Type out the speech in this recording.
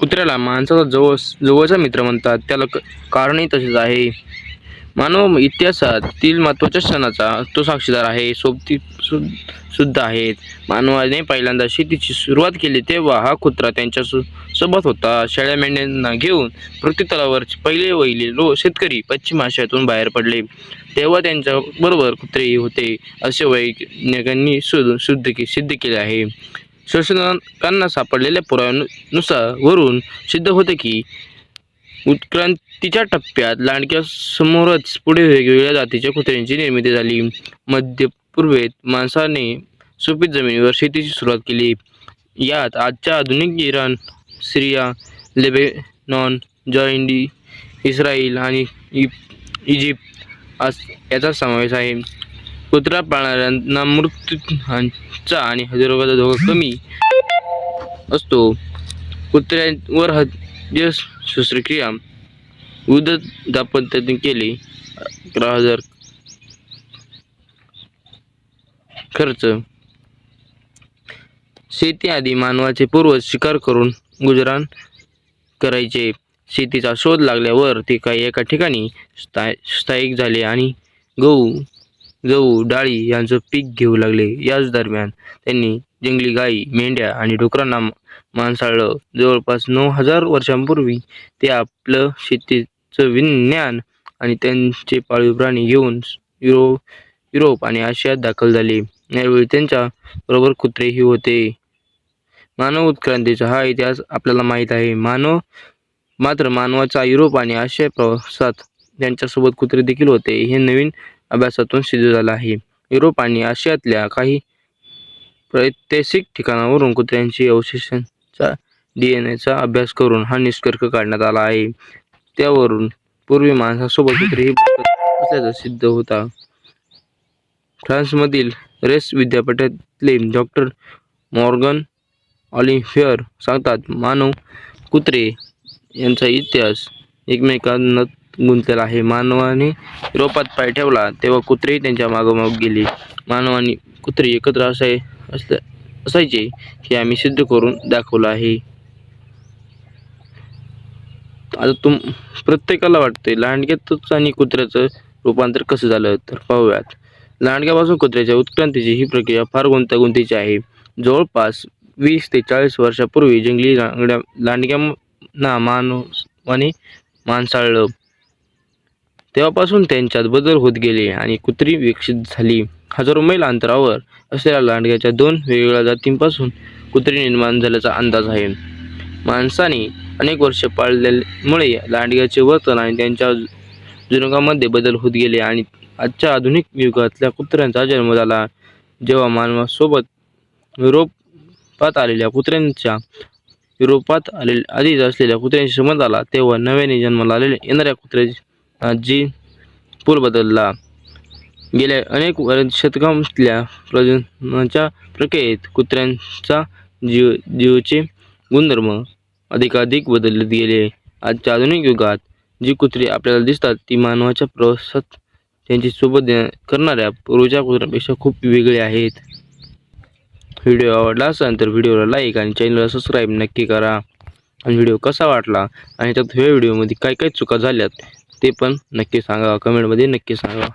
कुत्र्याला माणसाचा जवळ जवळचा मित्र म्हणतात. त्याला क- कारणही तसेच आहे. मानव इतिहासातील महत्त्वाच्या क्षणाचा तो साक्षीदार आहे. सोबती सु सुद्धा आहेत. मानवाने पहिल्यांदा शेतीची सुरुवात केली तेव्हा हा कुत्रा त्यांच्यासोबत होता. शेळ्या मेंढ्यांना घेऊन पृथ्वीतलावर पहिले वहिले लो शेतकरी पश्चिम आशियातून बाहेर पडले. तेव्हा त्यांच्या बरोबर कुत्रेही होते. असे वैज्ञानिकांनी शोध शुद्ध के सिद्ध केले आहे. संशोधकांना सापडलेल्या पुराव्यानुसार वरून सिद्ध होते की उत्क्रांतीच्या टप्प्यात लांडक्या समोरच पुढे वेगवेगळ्या जातीच्या कुत्र्यांची निर्मिती झाली. मध्य पूर्वेत माणसाने सुपीक जमिनीवर शेतीची सुरुवात केली. यात आजच्या आधुनिक इराण सिरिया लेबेनॉन जॉइंडी इस्रायल आणि इजिप्त आज याचा समावेश आहे. कुत्रा पाळणाऱ्यांना मृत्यूचा आणि हजारोगाचा धोका कमी असतो. कुत्र्यांवर हद्य शस्त्रक्रिया विविध दापत्याने केली. अकरा हजार खर्च. शेती आधी मानवाचे पूर्वज शिकार करून गुजराण करायचे. शेतीचा शोध लागल्यावर ते काही एका ठिकाणी स्थाय स्थायिक झाले आणि गहू गहू डाळी यांचं पीक घेऊ लागले. याच दरम्यान त्यांनी जंगली गायी मेंढ्या आणि डुकरांना माणसाळलं जवळपास नऊ हजार वर्षांपूर्वी ते आपलं शेतीचं विज्ञान आणि त्यांचे पाळीव प्राणी घेऊन युरो युरोप आणि आशियात दाखल झाले. यावेळी त्यांच्या बरोबर कुत्रेही होते. मानव उत्क्रांतीचा हा इतिहास आपल्याला माहीत आहे. मानव मात्र मानवाचा युरोप आणि आशिया प्रवासात त्यांच्यासोबत कुत्रे देखील होते. हे नवीन अभ्यासातून सिद्ध झाला आहे. युरोप आणि आशियातल्या काही प्रैतिहासिक ठिकाणावरून कुत्र्यांची अवशेषांचा डी एन एचा अभ्यास करून हा निष्कर्ष काढण्यात आला आहे. त्यावरून पूर्वी माणसासोबत कुत्रेही असल्याचा सिद्ध होता. फ्रान्समधील रेस विद्यापीठातले डॉक्टर मॉर्गन ऑलिफेअर सांगतात मानव कुत्रे यांचा इतिहास एकमेकांना गुंतलेला आहे मानवाने रोपात पाय ठेवला तेव्हा कुत्रेही त्यांच्या मागोमाग गेले. मानव आणि कुत्रे एकत्र असाय असल्या असायचे हे आम्ही सिद्ध करून दाखवलं आहे. आता तुम प्रत्येकाला वाटते लांडग्यातच आणि कुत्र्याचं रूपांतर कसं झालं तर पाहूयात. लांडग्यापासून कुत्र्याच्या उत्क्रांतीची ही प्रक्रिया फार गुंतागुंतीची आहे. जवळपास वीस ते चाळीस वर्षापूर्वी जंगली लांडग्या लांडग्यांना मानवाने माणसाळलं तेव्हापासून त्यांच्यात बदल होत गेले आणि कुत्री विकसित झाली. हजारो मैल अंतरावर असलेल्या लांडग्याच्या दोन वेगवेगळ्या जातींपासून कुत्री निर्माण झाल्याचा अंदाज आहे. माणसाने अनेक वर्ष पाळल्यामुळे लांडग्याचे वर्तन आणि त्यांच्या जुनगामध्ये बदल होत गेले आणि आजच्या आधुनिक युगातल्या कुत्र्यांचा जन्म झाला. जेव्हा मानवासोबत युरोपात आलेल्या कुत्र्यांच्या युरोपात आलेल्या आधीच असलेल्या कुत्र्यांशी संबंध आला तेव्हा नव्याने जन्माला आलेल्या येणाऱ्या कुत्र्याची जी पूल बदलला. गेल्या अनेक शतकातल्या शतकांतल्या प्रजननाच्या प्रक्रियेत कुत्र्यांचा जीव जीवचे गुणधर्म अधिकाधिक बदलत गेले. आजच्या आधुनिक युगात जी कुत्री आपल्याला दिसतात ती मानवाच्या प्रवासात त्यांची सोबत दे करणाऱ्या पूर्वीच्या कुत्र्यांपेक्षा खूप वेगळे आहेत. व्हिडिओ आवडला असेल तर व्हिडिओला लाईक आणि चॅनलला सबस्क्राईब नक्की करा. आणि व्हिडिओ कसा वाटला आणि त्यात ह्या व्हिडिओमध्ये काय काय चुका झाल्यात ते पण नक्की सांगा कमेंटमध्ये नक्की सांगा